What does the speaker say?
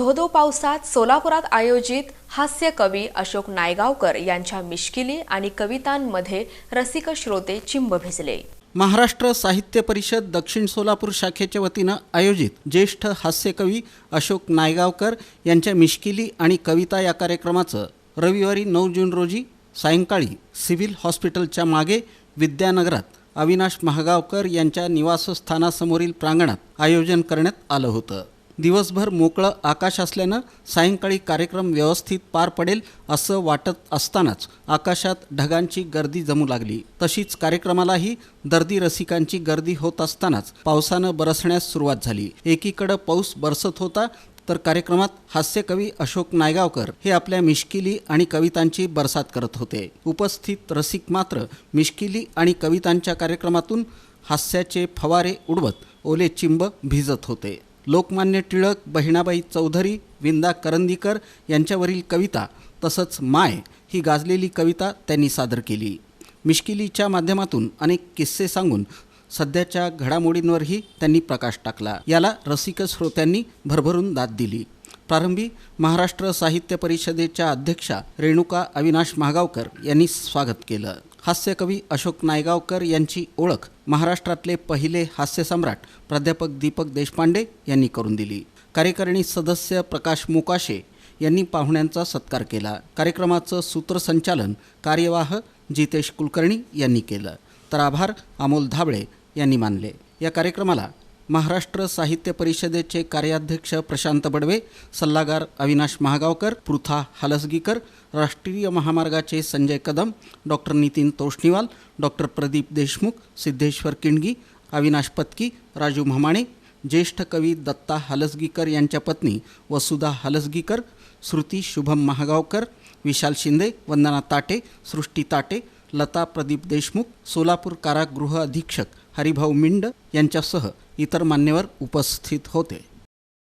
पावसात सोलापुरात आयोजित हास्य कवी अशोक नायगावकर यांच्या मिश्किली आणि कवितांमध्ये रसिक श्रोते चिंब भिजले. महाराष्ट्र साहित्य परिषद दक्षिण सोलापूर शाखेच्या वतीनं आयोजित ज्येष्ठ हास्यकवी अशोक नायगावकर यांच्या मिश्किली आणि कविता या कार्यक्रमाचं रविवारी नऊ जून रोजी सायंकाळी सिव्हिल हॉस्पिटलच्या मागे विद्यानगरात अविनाश महागावकर यांच्या निवासस्थानासमोरील प्रांगणात आयोजन करण्यात आलं होतं. दिवसभर मोकळं आकाश असल्यानं सायंकाळी कार्यक्रम व्यवस्थित पार पडेल असं वाटत असतानाच आकाशात ढगांची गर्दी जमू लागली. तशीच कार्यक्रमालाही दर्दी रसिकांची गर्दी होत असतानाच पावसानं बरसण्यास सुरुवात झाली. एकीकडं पाऊस बरसत होता तर कार्यक्रमात हास्यकवी अशोक नायगावकर हे आपल्या मिश्किली आणि कवितांची बरसात करत होते. उपस्थित रसिक मात्र मिश्किली आणि कवितांच्या कार्यक्रमातून हास्याचे फवारे उडवत ओले चिंब भिजत होते. लोकमान्य टिळक बहिणाबाई चौधरी विंदा करंदीकर यांच्यावरील कविता तसंच माय ही गाजलेली कविता त्यांनी सादर केली. मिश्किलीच्या माध्यमातून अनेक किस्से सांगून सध्याच्या घडामोडींवरही त्यांनी प्रकाश टाकला. याला रसिक श्रोत्यांनी भरभरून दाद दिली. प्रारंभी महाराष्ट्र साहित्य परिषदेच्या अध्यक्षा रेणुका अविनाश महागावकर यांनी स्वागत केलं. हास्यकवी अशोक नायगावकर यांची ओळख महाराष्ट्रातले पहिले हास्यसम्राट प्राध्यापक दीपक देशपांडे यांनी करून दिली. कार्यकारिणी सदस्य प्रकाश मोकाशे यांनी पाहुण्यांचा सत्कार केला. कार्यक्रमाचं सूत्रसंचालन कार्यवाह जितेश कुलकर्णी यांनी केलं. तर आभार अमोल धाबळे यांनी मानले. या कार्यक्रमाला महाराष्ट्र साहित्य परिषदेचे कार्याध्यक्ष प्रशांत बडवे सल्लागार अविनाश महागावकर पृथा हलसगीकर राष्ट्रीय महामार्गाचे संजय कदम डॉक्टर नितीन तोष्णीवाल डॉक्टर प्रदीप देशमुख सिद्धेश्वर किंडगी अविनाश पत्की राजू म्हमाणे ज्येष्ठ कवी दत्ता हलसगीकर यांच्या पत्नी वसुधा हलसगीकर श्रुती शुभम महागावकर विशाल शिंदे वंदना ताटे सृष्टी ताटे लता प्रदीप देशमुख सोलापूर कारागृह अधीक्षक हरिभाऊ मिंड यांच्यासह इतर मान्यवर उपस्थित होते.